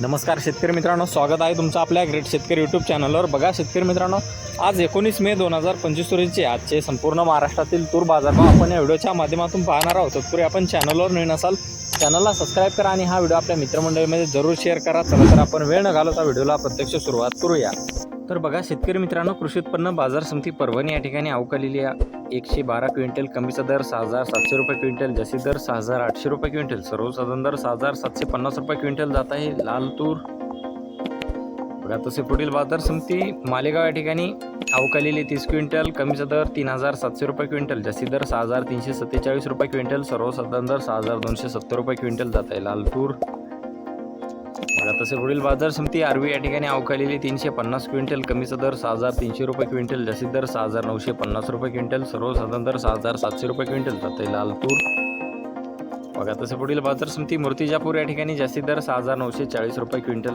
नमस्कार शेतकरी मित्रांनो स्वागत आहे तुमचं आपल्या ग्रेट शेतकरी यूट्यूब चॅनलवर बघा शेतकरी मित्रांनो आज एकोणीस मे दोन हजार पंचवीस रोजीचे आजचे संपूर्ण महाराष्ट्रातील तूर बाजारभाव आपण या व्हिडिओच्या माध्यमातून पाहणार आहोत. तत्पूर्वी आपण चॅनलवर नवीन असाल चॅनलला सबस्क्राईब करा आणि हा व्हिडिओ आपल्या मित्रमंडळीमध्ये जरूर शेअर करा. चला तर आपण वेळ न घालवता व्हिडिओला प्रत्यक्ष सुरुवात करूया. तर बघा शेतकरी मित्रांनो कृषी उत्पन्न बाजार समिती परभणी या ठिकाणी अवकालेली आहे. एकशे बारा क्विंटल कमीचा दर सहा हजार सातशे रुपये क्विंटल जसी दर सहा हजार आठशे रुपये क्विंटल. सर्वसाधारण दर सहा हजार सातशे पन्नास रुपये क्विंटल जात आहे. लाल तूर. बघा तसे पुढील बाजार समिती मालेगाव या ठिकाणी अवकालेली तीस क्विंटल कमीचा दर तीन हजार सातशे रुपये क्विंटल जसी दर सहा हजार तीनशे सत्तेचाळीस रुपये क्विंटल सर्वसाधारण दर सहा हजार दोनशे सत्तर रुपये क्विंटल जात आहे. लाल तूर. बघा तसे पुढील बाजार समिती आरवी या ठिकाणी अवकालेली तीनशे पन्नास क्विंटल कमीचा दर सहा हजार तीनशे रुपये क्विंटल जास्तीत दर सहा हजार नऊशे पन्नास रुपये क्विंटल सर्वसाधारण दर सहा हजार सातशे रुपये क्विंटल जाते लाल तूर. बघा तसे पुढील बाजार समिती मूर्तिजापूर या ठिकाणी जास्तीत दर सहा हजार नऊशे चाळीस रुपये क्विंटल.